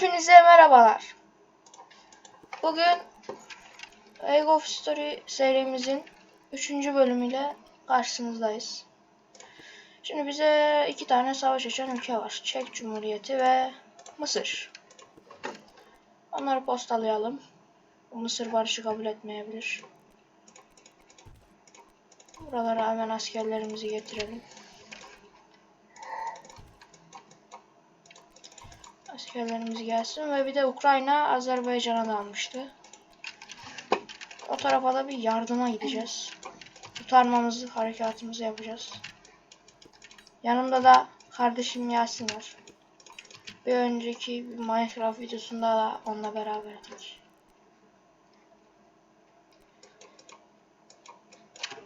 Hepinize merhabalar. Bugün Age of Story serimizin 3. bölümüyle karşınızdayız. Şimdi bize iki tane savaş açan ülke var. Çek Cumhuriyeti ve Mısır. Onları postalayalım. Mısır barışı kabul etmeyebilir. Buralara hemen askerlerimizi getirelim. Askerlerimiz gelsin ve bir de Ukrayna Azerbaycan'a da almıştı. O tarafa da bir yardıma gideceğiz. Kurtarmamızı, harekatımızı yapacağız. Yanımda da kardeşim Yasin var. Bir önceki Minecraft videosunda da onunla beraberdik.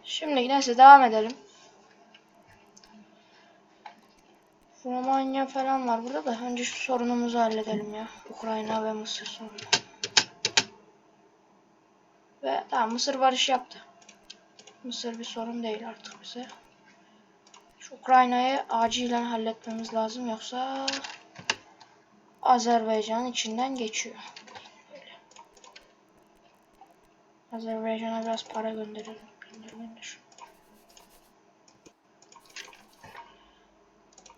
Şimdi neyse devam edelim. Romanya falan var burada da önce şu sorunumuzu halledelim ya. Ukrayna ve Mısır sorunu. Ve tamam Mısır barış yaptı. Mısır bir sorun değil artık bize. Şu Ukrayna'yı acilen halletmemiz lazım yoksa Azerbaycan'ın içinden geçiyor. Azerbaycan'a biraz para gönderelim. Gönder gönder.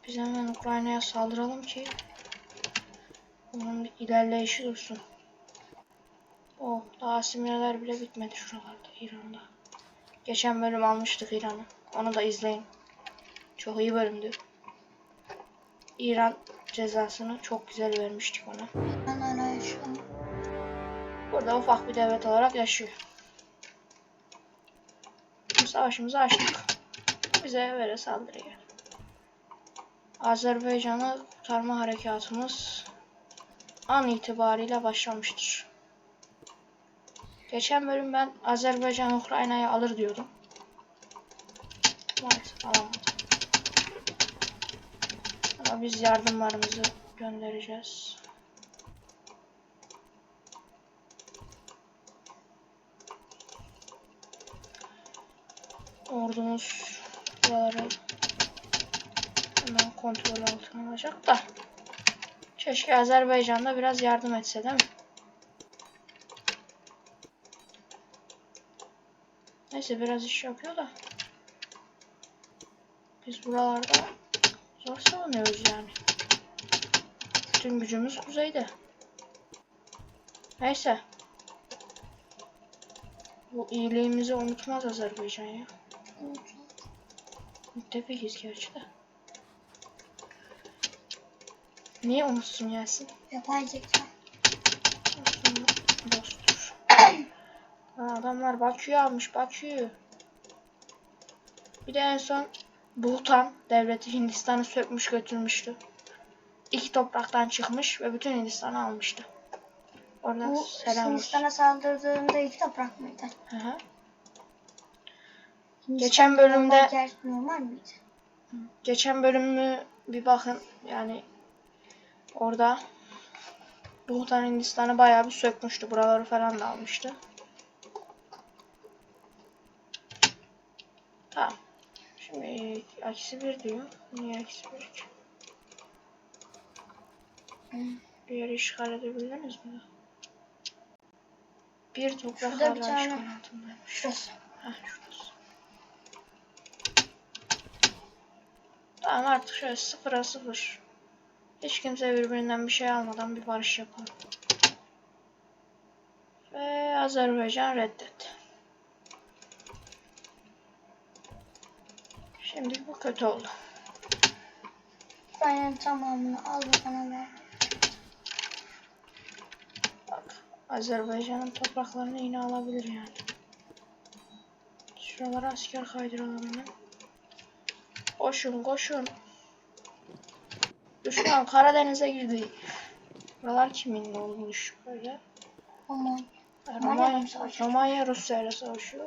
Biz hemen Ukrayna'ya saldıralım ki onun bir ilerleyişi dursun. Oh, daha asimileler bile bitmedi şuralarda İran'da. Geçen bölüm almıştık İran'ı. Onu da izleyin. Çok iyi bölümdü. İran cezasını çok güzel vermiştik ona. Burada ufak bir devlet olarak yaşıyor. Savaşımızı açtık. Bize böyle saldırıyor. Azerbaycan'ı kurtarma harekatımız an itibariyle başlamıştır. Geçen bölüm ben Azerbaycan Ukrayna'yı alır diyordum. Maalesef alamadım. Ama biz yardımlarımızı göndereceğiz. Ordumuz buraları hemen kontrol altına alacak da. Keşke Azerbaycan'da biraz yardım etse değil mi? Neyse biraz iş yapıyor da. Biz buralarda zor savunuyoruz yani. Bütün gücümüz kuzeyde. Neyse. Bu iyiliğimizi unutmaz Azerbaycan ya. Müttefikiz gerçi de. Niye unutsun Yasin? Yapay zeka. Dosttur. Ha, adamlar Bakü'yü almış Bakü'yü. Bir de en son Bhutan devleti Hindistan'ı sökmüş götürmüştü. İki topraktan çıkmış ve bütün Hindistan'ı almıştı. Oradan Bu selam. Hindistan'a saldırdığında iki toprak mıydı? Hı hı. Geçen bölümde-? Geçen bölümü bir bakın yani orada Bhutan Hindistan'ı bayağı bir sökmüştü. Buraları falan da almıştı. Tamam. Şimdi eksi bir diyor. Niye eksi bir ki? Bir yeri işgal edebildiniz mi? Bir toprak Şurada bir tane- işgal altındaymış. Şurası. Heh, şurası. Tamam artık şöyle sıfıra sıfır. Hiç kimse birbirinden bir şey almadan bir barış yapalım. Ve Azerbaycan reddet. Şimdi bu kötü oldu. Ukrayna'nın tamamını al bana ver. Bak Azerbaycan'ın topraklarını yine alabilir yani. Şuralara asker kaydıralım hemen. Koşun koşun. Düşman Karadeniz'e girdi. Buralar kimin olmuş böyle? Aman. Romanya, Romanya Rusya ile savaşıyor.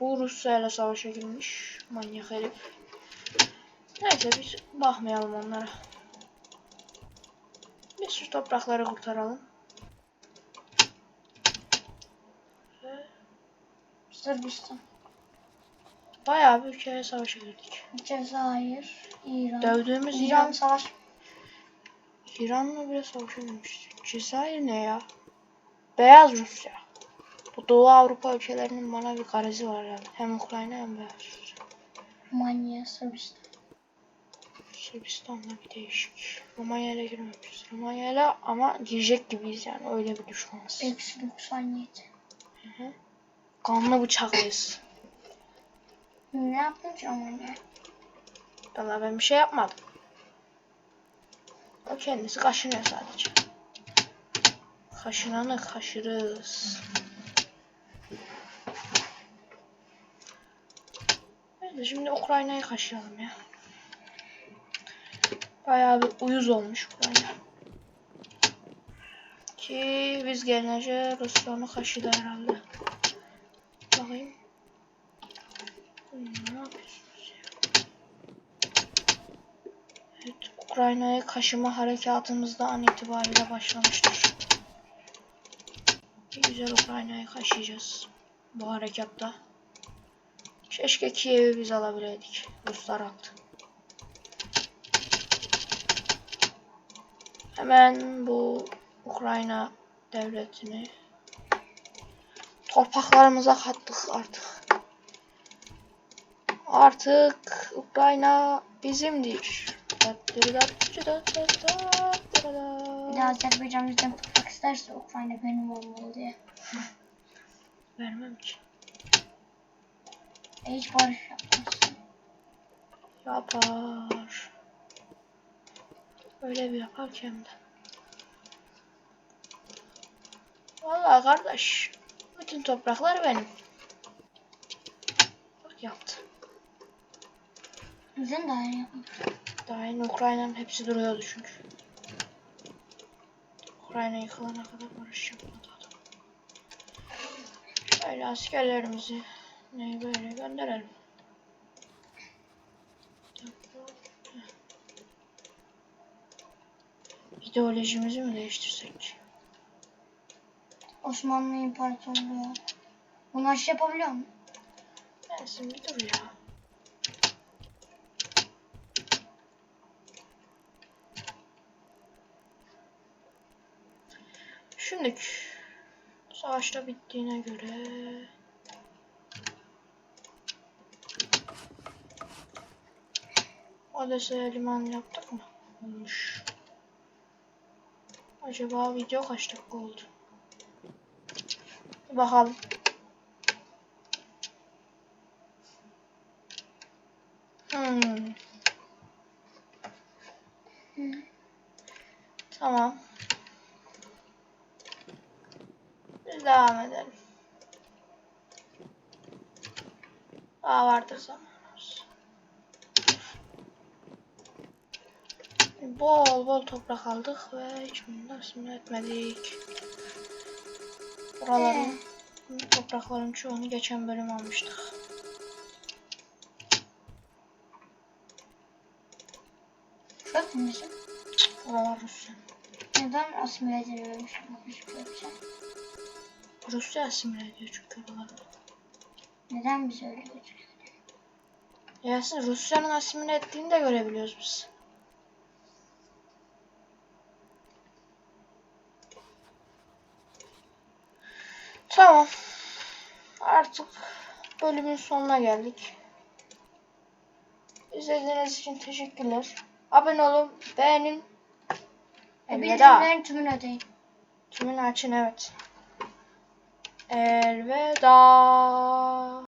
Bu Rusya ile savaşa girmiş. Manyak herif. Neyse biz bakmayalım onlara. Biz şu toprakları kurtaralım. Sırbistan. Bayağı bir ülkeye savaşa girdik. Cezayir. İran. Dövdüğümüz İran İran, savaş. İran'la bile savaşamamış. Cezayir ne ya? Beyaz Rusya. Bu Doğu Avrupa ülkelerinin bana bir garezi var yani. Hem Ukrayna hem Beyaz Rusya. Romanya, Sırbistan. Sırbistan'da bir değişik. Romanya ile girmemişiz. Romanya ile ama girecek gibiyiz yani. Öyle bir düşmanız. Eksi 97. Kanlı bıçaklıyız. Ne yaptın ki Romanya? Valla ben bir şey yapmadım. O kendisi kaşınıyor sadece. Kaşınanı kaşırız. De şimdi Ukrayna'yı kaşıyalım ya. Bayağı bir uyuz olmuş Ukrayna. Ki biz gelince Rusya onu kaşıdı herhalde. Bakayım. Hmm, Ne yapıyorsunuz ya? Evet, Ukrayna'yı kaşıma harekatımız da an itibariyle başlamıştır. Güzel Ukrayna'yı kaşıyacağız bu harekatta. Keşke Kiev'i biz alabileydik. Ruslar aldı. Hemen bu Ukrayna devletini topraklarımıza kattık artık. Artık Ukrayna bizimdir. Bir de Azerbaycan bizden tutmak isterse Ukrayna benim olmalı diye. Vermem ki. E hiç barış yapmazsın. Yapar. Öyle bir yapar ki hem de. Vallahi kardeş. Bütün topraklar benim. Bak yaptı. Neden daha iyi yapmış? Daha yeni Ukrayna'nın hepsi duruyordu çünkü. Ukrayna yıkılana kadar barış yapmadı adam. Şöyle askerlerimizi ne böyle gönderelim. İdeolojimizi mi değiştirsek? Osmanlı İmparatorluğu. Bunu aşı yapabiliyor mu? Gelsin bir dur ya. Şimdi savaşta bittiğine göre Odessa'ya liman yaptık mı? Olmuş. Acaba video kaç dakika oldu? Bir bakalım. Hmm. Tamam. Biz devam edelim. Daha vardır zamanımız. Bol bol toprak aldık ve hiçbirini asimile etmedik. Buraların toprakların çoğunu geçen bölüm almıştık. Çok mu bizim? Buralar Rusya. Neden asimile ediliyormuş? Hiçbir şey. Rusya asimile ediyor çünkü oraları. Neden biz öyle gözüküyor? Ya aslında Rusya'nın asimile ettiğini de görebiliyoruz biz. Tamam. Artık bölümün sonuna geldik. İzlediğiniz için teşekkürler. Abone olun, beğenin. E, bildirimlerin tümünü ödeyin. Tümünü açın evet. Elveda.